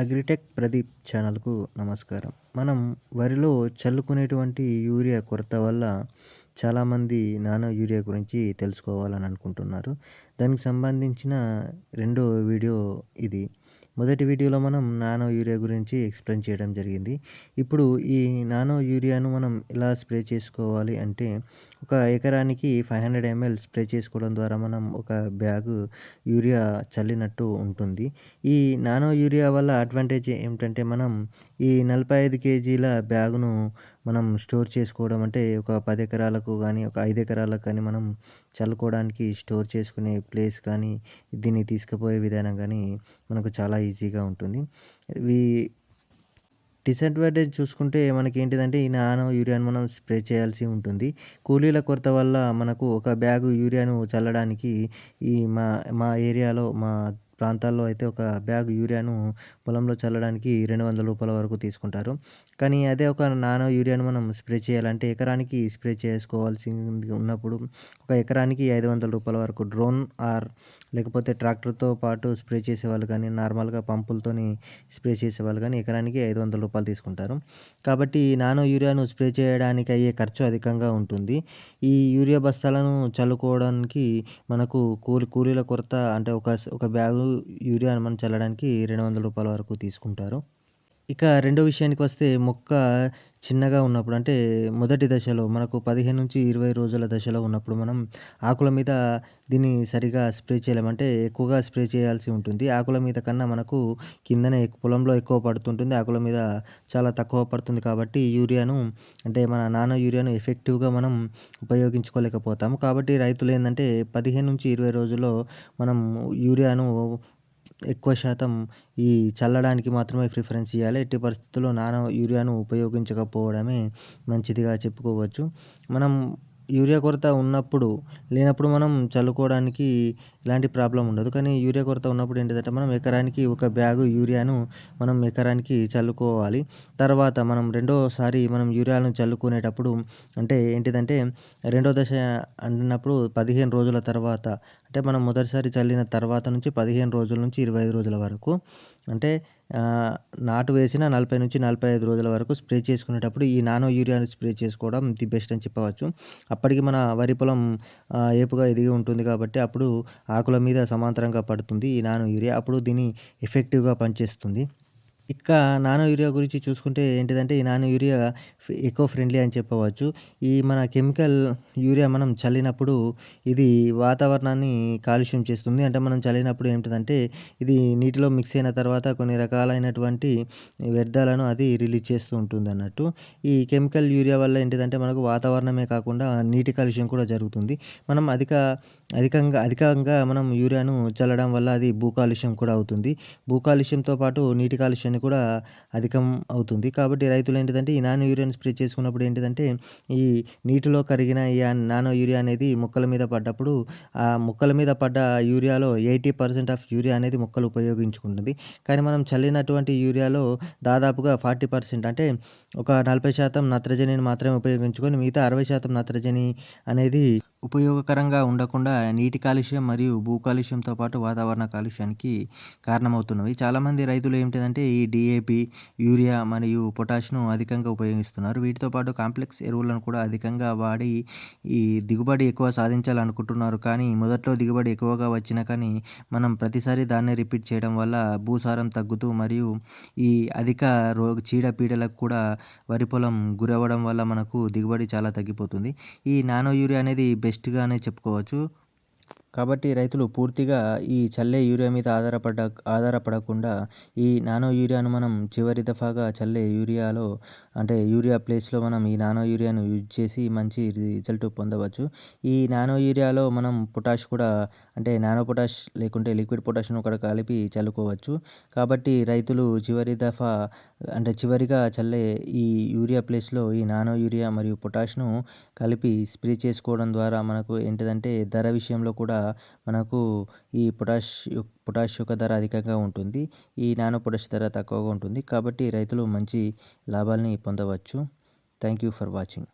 Agritech Pradeep ఛానల్కు నమస్కారం. మనం వరిలో చల్లుకునేటువంటి యూరియా కొరత వల్ల చాలామంది నానో యూరియా గురించి తెలుసుకోవాలని అనుకుంటున్నారు దానికి సంబంధించిన రెండో వీడియో ఇది. మొదటి వీడియోలో మనం నానో యూరియా గురించి ఎక్స్ప్లెయిన్ చేయడం జరిగింది. ఇప్పుడు ఈ నానో యూరియాను మనం ఎలా స్ప్రే చేసుకోవాలి అంటే ఒక ఎకరానికి ఫైవ్ హండ్రెడ్ ఎంఎల్ స్ప్రే చేసుకోవడం ద్వారా మనం ఒక బ్యాగ్ యూరియా చల్లినట్టు ఉంటుంది. ఈ నానో యూరియా వల్ల అడ్వాంటేజ్ ఏమిటంటే మనం ఈ నలభై ఐదు కేజీల బ్యాగును మనం స్టోర్ చేసుకోవడం అంటే ఒక పది ఎకరాలకు కానీ ఒక ఐదు ఎకరాలకు కానీ మనం చల్లుకోవడానికి స్టోర్ చేసుకునే ప్లేస్ కానీ దీన్ని తీసుకుపోయే విధానం కానీ మనకు చాలా ఈజీగా ఉంటుంది. ఇవి డిసడ్వాంటేజ్ చూసుకుంటే మనకి ఏంటిదంటే ఈ నానో యూరియాను మనం స్ప్రే చేయాల్సి ఉంటుంది. కూలీల కొరత వల్ల మనకు ఒక బ్యాగు యూరియాను చల్లడానికి ఈ మా మా ఏరియాలో మా ప్రాంతాల్లో అయితే ఒక బ్యాగ్ యూరియాను పొలంలో చల్లడానికి రెండు వందల రూపాయల వరకు తీసుకుంటారు. కానీ అదే ఒక నానో యూరియాను మనం స్ప్రే చేయాలంటే ఎకరానికి స్ప్రే చేసుకోవాల్సి ఉన్నప్పుడు ఒక ఎకరానికి ఐదు వందల రూపాయల వరకు డ్రోన్ ఆర్ లేకపోతే ట్రాక్టర్తో పాటు స్ప్రే చేసేవాళ్ళు కానీ నార్మల్గా పంపులతోని స్ప్రే చేసేవాళ్ళు కానీ ఎకరానికి ఐదు వందల రూపాయలు తీసుకుంటారు. కాబట్టి నానో యూరియాను స్ప్రే చేయడానికి అయ్యే ఖర్చు అధికంగా ఉంటుంది. ఈ యూరియా బస్తాలను చల్లుకోవడానికి మనకు కూలి కూలీల కొరత అంటే ఒక ఒక బ్యాగు యూరియాను మనం చల్లడానికి రెండు వందల రూపాయల వరకు తీసుకుంటారు. ఇక రెండో విషయానికి వస్తే మొక్క చిన్నగా ఉన్నప్పుడు అంటే మొదటి దశలో మనకు పదిహేను నుంచి ఇరవై రోజుల దశలో ఉన్నప్పుడు మనం ఆకుల మీద దీన్ని సరిగా స్ప్రే చేయలేము అంటే ఎక్కువగా స్ప్రే చేయాల్సి ఉంటుంది. ఆకుల మీద కన్నా మనకు కిందనే పొలంలో ఎక్కువ పడుతుంటుంది. ఆకుల మీద చాలా తక్కువ పడుతుంది కాబట్టి యూరియాను అంటే మన నానో యూరియాను ఎఫెక్టివ్గా మనం ఉపయోగించుకోలేకపోతాము. కాబట్టి రైతులు ఏంటంటే పదిహేను నుంచి ఇరవై రోజుల్లో మనం యూరియాను ఎక్కువ శాతం ఈ చల్లడానికి మాత్రమే ప్రిఫరెన్స్ ఇవ్వాలి ఎట్టి పరిస్థితుల్లో నానో యూరియాను ఉపయోగించకపోవడమే మంచిదిగా చెప్పుకోవచ్చు. మనం యూరియా కొరత ఉన్నప్పుడు లేనప్పుడు మనం చల్లుకోవడానికి ఎలాంటి ప్రాబ్లం ఉండదు. కానీ యూరియా కొరత ఉన్నప్పుడు ఏంటిదంటే మనం ఎకరానికి ఒక బ్యాగు యూరియాను మనం ఎకరానికి చల్లుకోవాలి. తర్వాత మనం రెండోసారి మనం యూరియాను చల్లుకునేటప్పుడు అంటే ఏంటిదంటే రెండో దశ అన్నప్పుడు పదిహేను రోజుల తర్వాత అంటే మనం మొదటిసారి చల్లిన తర్వాత నుంచి పదిహేను రోజుల నుంచి ఇరవై ఐదు రోజుల వరకు అంటే నాటు వేసిన నలభై నుంచి నలభై ఐదు రోజుల వరకు స్ప్రే చేసుకునేటప్పుడు ఈ నానో యూరియాను స్ప్రే చేసుకోవడం ది బెస్ట్ అని చెప్పవచ్చు. అప్పటికి మన వరి పొలం ఏపుగా ఎదిగి ఉంటుంది కాబట్టి అప్పుడు ఆకుల మీద సమాంతరంగా పడుతుంది ఈ నానో యూరియా. అప్పుడు దీన్ని ఎఫెక్టివ్గా పనిచేస్తుంది. ఇక నానో యూరియా గురించి చూసుకుంటే ఏంటిదంటే ఈ నానో యూరియా ఎకో ఫ్రెండ్లీ అని చెప్పవచ్చు. ఈ మన కెమికల్ యూరియా మనం చల్లినప్పుడు ఇది వాతావరణాన్ని కాలుష్యం చేస్తుంది. అంటే మనం చల్లినప్పుడు ఏంటిదంటే ఇది నీటిలో మిక్స్ అయిన తర్వాత కొన్ని రకాలైనటువంటి వ్యర్థాలను అది రిలీజ్ చేస్తూ ఉంటుంది అన్నట్టు ఈ కెమికల్ యూరియా వల్ల ఏంటిదంటే మనకు వాతావరణమే కాకుండా నీటి కాలుష్యం కూడా జరుగుతుంది. మనం అధిక అధికంగా అధికంగా మనం యూరియాను చల్లడం వల్ల అది భూ కాలుష్యం కూడా అవుతుంది. భూ కాలుష్యంతో పాటు నీటి కాలుష్యాన్ని కూడా అధికం అవుతుంది. కాబట్టి రైతులు ఏంటిదంటే ఈ నానో యూరియాను స్ప్రే చేసుకున్నప్పుడు ఏంటిదంటే ఈ నీటిలో కరిగిన ఈ నానో యూరియా అనేది మొక్కల మీద పడ్డప్పుడు ఆ మొక్కల మీద పడ్డ యూరియాలో ఎయిటీ పర్సెంట్ ఆఫ్ యూరియా అనేది మొక్కలు ఉపయోగించుకుంటుంది. కానీ మనం చల్లినటువంటి యూరియాలో దాదాపుగా ఫార్టీ పర్సెంట్ అంటే ఒక నలభై శాతం నత్రజనిని మాత్రమే ఉపయోగించుకొని మిగతా అరవై శాతం నత్రజని అనేది ఉపయోగకరంగా ఉండకుండా నీటి కాలుష్యం మరియు భూ కాలుష్యంతో పాటు వాతావరణ కాలుష్యానికి కారణమవుతున్నవి. చాలామంది రైతులు ఏమిటంటే ఈ డిఏపి యూరియా మరియు పొటాష్ను అధికంగా ఉపయోగిస్తున్నారు. వీటితో పాటు కాంప్లెక్స్ ఎరువులను కూడా అధికంగా వాడి ఈ దిగుబడి ఎక్కువ సాధించాలనుకుంటున్నారు. కానీ మొదట్లో దిగుబడి ఎక్కువగా వచ్చినా కానీ మనం ప్రతిసారి దాన్ని రిపీట్ చేయడం వల్ల భూసారం తగ్గుతూ మరియు ఈ అధిక రోగ చీడపీడలకు కూడా వరి పొలం గురవ్వడం వల్ల మనకు దిగుబడి చాలా తగ్గిపోతుంది. ఈ నానో యూరియా అనేది బెస్ట్గానే చెప్పుకోవచ్చు. కాబట్టి రైతులు పూర్తిగా ఈ చల్లే యూరియా మీద ఆధారపడ ఆధారపడకుండా ఈ నానో యూరియాను మనం చివరి దఫాగా చల్లే యూరియాలో అంటే యూరియా ప్లేస్లో మనం ఈ నానో యూరియాను యూజ్ చేసి మంచి రిజల్ట్ పొందవచ్చు. ఈ నానో యూరియాలో మనం పొటాష్ కూడా అంటే నానో పొటాష్ లేకుంటే లిక్విడ్ పొటాష్ను కూడా కలిపి చల్లుకోవచ్చు. కాబట్టి రైతులు చివరి దఫా అంటే చివరిగా చల్లే ఈ యూరియా ప్లేస్లో ఈ నానో యూరియా మరియు పొటాష్ను కలిపి స్ప్రే చేసుకోవడం ద్వారా మనకు ఏంటిదంటే ధర విషయంలో కూడా మనకు ఈ పొటాష్ పొటాష్ యొక్క ధర అధికంగా ఉంటుంది. ఈ నానో పొటాష్ ధర తక్కువగా ఉంటుంది. కాబట్టి రైతులు మంచి లాభాల్ని పొందవచ్చు. Thank you for watching.